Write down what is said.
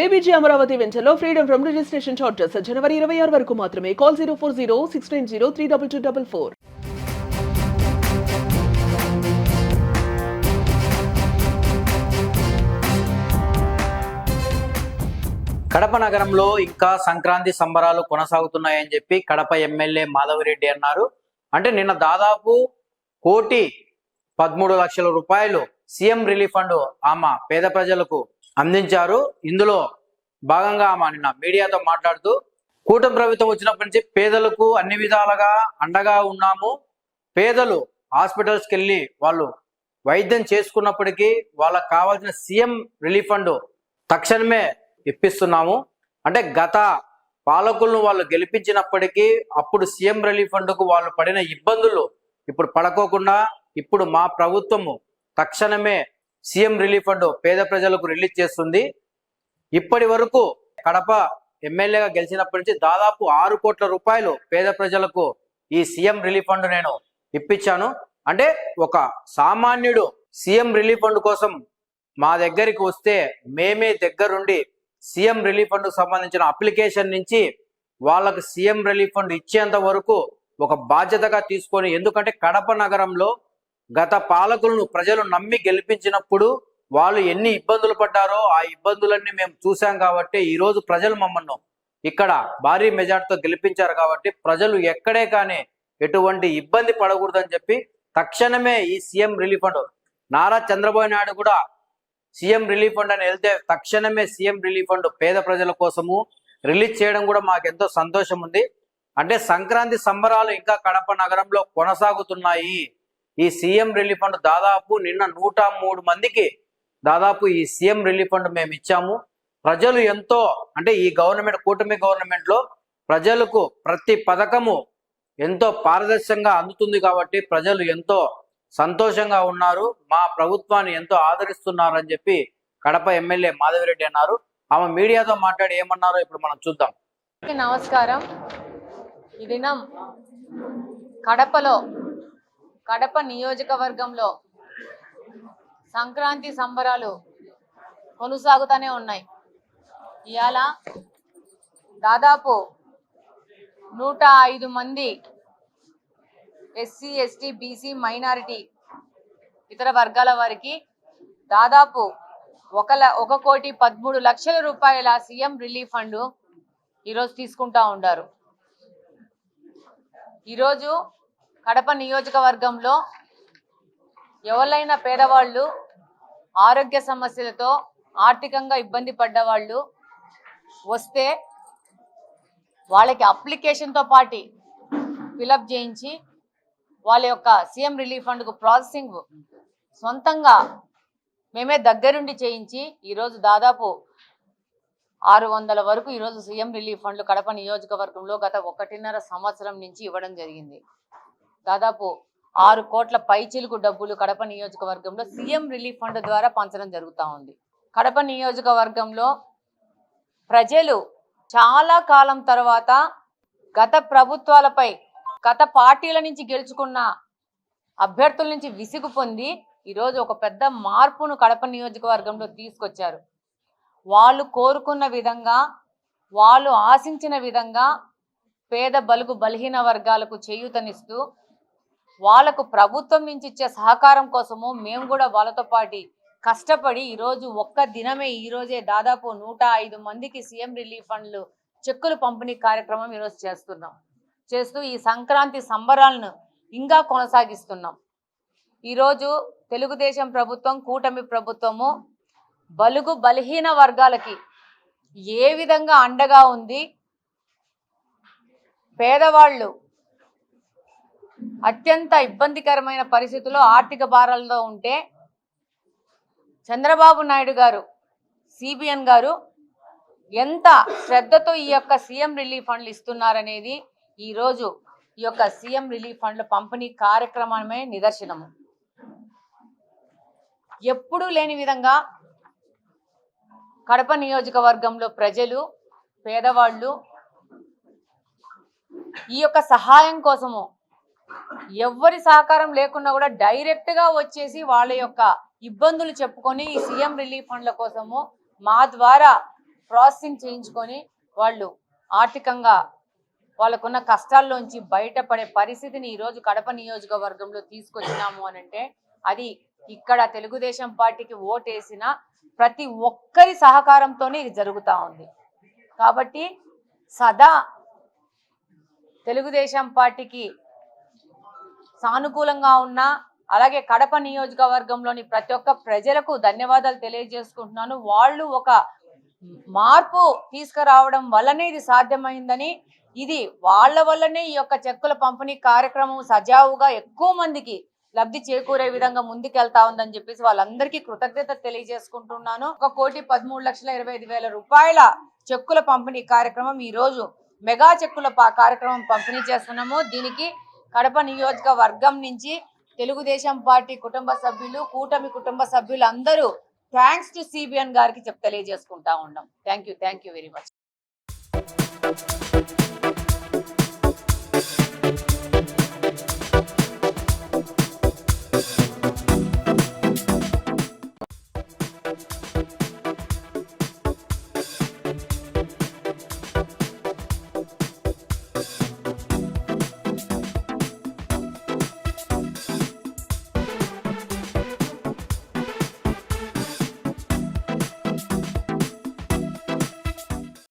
బేబీజీ అమరావతి వెంచర్లో freedom from registration charges జనవరి ఇరవై ఆరు వరకు మాత్రమే. Call zero four zero six nine zero three double two double four. Kadapa నగరంలో ఇంకా సంక్రాంతి సంబరాలు కొనసాగుతున్నాయని చెప్పి కడప ఎమ్మెల్యే మాధవరెడ్డి అన్నారు. అంటే నిన్న దాదాపు కోటి పదమూడు లక్షల రూపాయలు సీఎం రిలీఫ్ ఫండ్ ఆమె పేద ప్రజలకు అందించారు. ఇందులో భాగంగా ఆమె నిన్న మీడియాతో మాట్లాడుతూ కూటమి ప్రభుత్వం వచ్చినప్పటి నుంచి పేదలకు అన్ని విధాలుగా అండగా ఉన్నాము. పేదలు హాస్పిటల్స్కి వెళ్ళి వాళ్ళు వైద్యం చేసుకున్నప్పటికీ వాళ్ళకు కావాల్సిన సీఎం రిలీఫ్ ఫండ్ తక్షణమే ఇప్పిస్తున్నాము. అంటే గత పాలకులను వాళ్ళు గెలిపించినప్పటికీ అప్పుడు సీఎం రిలీఫ్ ఫండ్కు వాళ్ళు పడిన ఇబ్బందులు ఇప్పుడు పడకోకుండా ఇప్పుడు మా ప్రభుత్వము తక్షణమే సీఎం రిలీఫ్ ఫండ్ పేద ప్రజలకు రిలీజ్ చేస్తుంది. ఇప్పటి వరకు కడప ఎమ్మెల్యేగా గెలిచినప్పటి నుంచి దాదాపు ఆరు కోట్ల రూపాయలు పేద ప్రజలకు ఈ సీఎం రిలీఫ్ ఫండ్ నేను ఇప్పించాను. అంటే ఒక సామాన్యుడు సీఎం రిలీఫ్ ఫండ్ కోసం మా దగ్గరికి వస్తే మేమే దగ్గరుండి సీఎం రిలీఫ్ ఫండ్కు సంబంధించిన అప్లికేషన్ నుంచి వాళ్ళకు సీఎం రిలీఫ్ ఫండ్ ఇచ్చేంత వరకు ఒక బాధ్యతగా తీసుకొని ఎందుకంటే కడప నగరంలో గత పాలకులను ప్రజలు నమ్మి గెలిపించినప్పుడు వాళ్ళు ఎన్ని ఇబ్బందులు పడ్డారో ఆ ఇబ్బందులన్నీ మేము చూసాం కాబట్టి ఈ రోజు ప్రజలు మమ్మల్ని ఇక్కడ భారీ మెజార్టీతో గెలిపించారు కాబట్టి ప్రజలు ఎక్కడే కానీ ఎటువంటి ఇబ్బంది పడకూడదని చెప్పి తక్షణమే ఈ CM relief fund Nara Chandrababu Naidu కూడా సీఎం రిలీఫ్ ఫండ్ అని వెళ్తే తక్షణమే సీఎం రిలీఫ్ ఫండ్ పేద ప్రజల కోసము రిలీజ్ చేయడం కూడా మాకు ఎంతో సంతోషం ఉంది. అంటే సంక్రాంతి సంబరాలు ఇంకా కడప నగరంలో కొనసాగుతున్నాయి. ఈ సీఎం రిలీఫ్ ఫండ్ దాదాపు నిన్న నూట మూడు మందికి దాదాపు ఈ సీఎం రిలీఫ్ ఫండ్ మేము ఇచ్చాము. ప్రజలు ఎంతో అంటే ఈ గవర్నమెంట్ కూటమి గవర్నమెంట్లో ప్రజలకు ప్రతి పథకము ఎంతో పారదర్శకంగా అందుతుంది కాబట్టి ప్రజలు ఎంతో సంతోషంగా ఉన్నారు. మా ప్రభుత్వాన్ని ఎంతో ఆదరిస్తున్నారు అని చెప్పి కడప ఎమ్మెల్యే మాధవిరెడ్డి అన్నారు. ఆమె మీడియాతో మాట్లాడి ఏమన్నారో ఇప్పుడు మనం చూద్దాం. నమస్కారం. ఈ దినం కడపలో కడప నియోజకవర్గంలో సంక్రాంతి సంబరాలు కొనసాగుతూనే ఉన్నాయి. ఇవాళ దాదాపు నూట ఐదు మంది ఎస్సీ ఎస్టీ బీసీ మైనారిటీ ఇతర వర్గాల వారికి దాదాపు ఒక ల- ఒక కోటి పదమూడు లక్షల రూపాయల సీఎం రిలీఫ్ ఫండ్ ఈరోజు తీసుకుంటా ఉండారు. ఈరోజు కడప నియోజకవర్గంలో ఎవరైనా పేదవాళ్ళు ఆరోగ్య సమస్యలతో ఆర్థికంగా ఇబ్బంది పడ్డవాళ్ళు వస్తే వాళ్ళకి అప్లికేషన్తో పాటి ఫిలప్ చేయించి వాళ్ళ యొక్క సీఎం రిలీఫ్ ఫండ్కు ప్రాసెసింగ్ సొంతంగా మేమే దగ్గరుండి చేయించి ఈరోజు దాదాపు ఆరు వందల వరకు ఈరోజు సీఎం రిలీఫ్ ఫండ్లు కడప నియోజకవర్గంలో గత ఒకటిన్నర సంవత్సరం నుంచి ఇవ్వడం జరిగింది. దాదాపు ఆరు కోట్ల పైచిలుకు డబ్బులు కడప నియోజకవర్గంలో సీఎం రిలీఫ్ ఫండ్ ద్వారా పంచడం జరుగుతూ ఉంది. కడప నియోజకవర్గంలో ప్రజలు చాలా కాలం తర్వాత గత ప్రభుత్వాలపై గత పార్టీల నుంచి గెలుచుకున్న అభ్యర్థుల నుంచి విసుగు పొంది ఈరోజు ఒక పెద్ద మార్పును కడప నియోజకవర్గంలో తీసుకొచ్చారు. వాళ్ళు కోరుకున్న విధంగా వాళ్ళు ఆశించిన విధంగా పేద బలుగు బలహీన వర్గాలకు చేయూతనిస్తూ వాళ్ళకు ప్రభుత్వం నుంచి ఇచ్చే సహకారం కోసము మేము కూడా వాళ్ళతో పాటు కష్టపడి ఈరోజు ఒక్క దినమే ఈరోజే దాదాపు నూట ఐదు మందికి సీఎం రిలీఫ్ ఫండ్లు చెక్కులు పంపిణీ కార్యక్రమం ఈరోజు చేస్తున్నాం. చేస్తూ ఈ సంక్రాంతి సంబరాలను ఇంకా కొనసాగిస్తున్నాం. ఈరోజు తెలుగుదేశం ప్రభుత్వం కూటమి ప్రభుత్వము బలుగు బలహీన వర్గాలకి ఏ విధంగా అండగా ఉంది? పేదవాళ్ళు అత్యంత ఇబ్బందికరమైన పరిస్థితుల్లో ఆర్థిక భారాలతో ఉంటే చంద్రబాబు నాయుడు గారు సిబిఎన్ గారు ఎంత శ్రద్ధతో ఈ యొక్క సీఎం రిలీఫ్ ఫండ్లు ఇస్తున్నారనేది ఈరోజు ఈ యొక్క సీఎం రిలీఫ్ ఫండ్ల పంపిణీ కార్యక్రమమే నిదర్శనము. ఎప్పుడూ లేని విధంగా కడప నియోజకవర్గంలో ప్రజలు పేదవాళ్ళు ఈ యొక్క సహాయం కోసము ఎవ్వరి సహకారం లేకున్నా కూడా డైరెక్ట్గా వచ్చేసి వాళ్ళ యొక్క ఇబ్బందులు చెప్పుకొని ఈ సీఎం రిలీఫ్ ఫండ్ల కోసము మా ద్వారా ప్రాసెసింగ్ చేయించుకొని వాళ్ళు ఆర్థికంగా వాళ్ళకున్న కష్టాల్లోంచి బయటపడే పరిస్థితిని ఈరోజు కడప నియోజకవర్గంలో తీసుకొచ్చినాము అని అంటే అది ఇక్కడ తెలుగుదేశం పార్టీకి ఓటేసిన ప్రతి ఒక్కరి సహకారంతోనే ఇది జరుగుతూ ఉంది. కాబట్టి సదా తెలుగుదేశం పార్టీకి సానుకూలంగా ఉన్న అలాగే కడప నియోజకవర్గంలోని ప్రతి ఒక్క ప్రజలకు ధన్యవాదాలు తెలియజేసుకుంటున్నాను. వాళ్ళు ఒక మార్పు తీసుకురావడం వల్లనే ఇది సాధ్యమైందని ఇది వాళ్ళ వల్లనే ఈ యొక్క చెక్కుల పంపిణీ కార్యక్రమం సజావుగా ఎక్కువ మందికి లబ్ధి చేకూరే విధంగా ముందుకెళ్తా ఉందని చెప్పేసి వాళ్ళందరికీ కృతజ్ఞత తెలియజేసుకుంటున్నాను. ఒక కోటి పదమూడు లక్షల ఇరవై ఐదు వేల రూపాయల చెక్కుల పంపిణీ కార్యక్రమం ఈ రోజు మెగా చెక్కుల ప- కార్యక్రమం పంపిణీ చేస్తున్నాము. దీనికి కడప నియోజకవర్గం నుంచి తెలుగుదేశం పార్టీ కుటుంబ సభ్యులు కూటమి కుటుంబ సభ్యులు అందరూ థ్యాంక్స్ టు సిబిఎన్ గారికి చెప్ తెలియజేసుకుంటా ఉన్నాం. Thank you thank you very much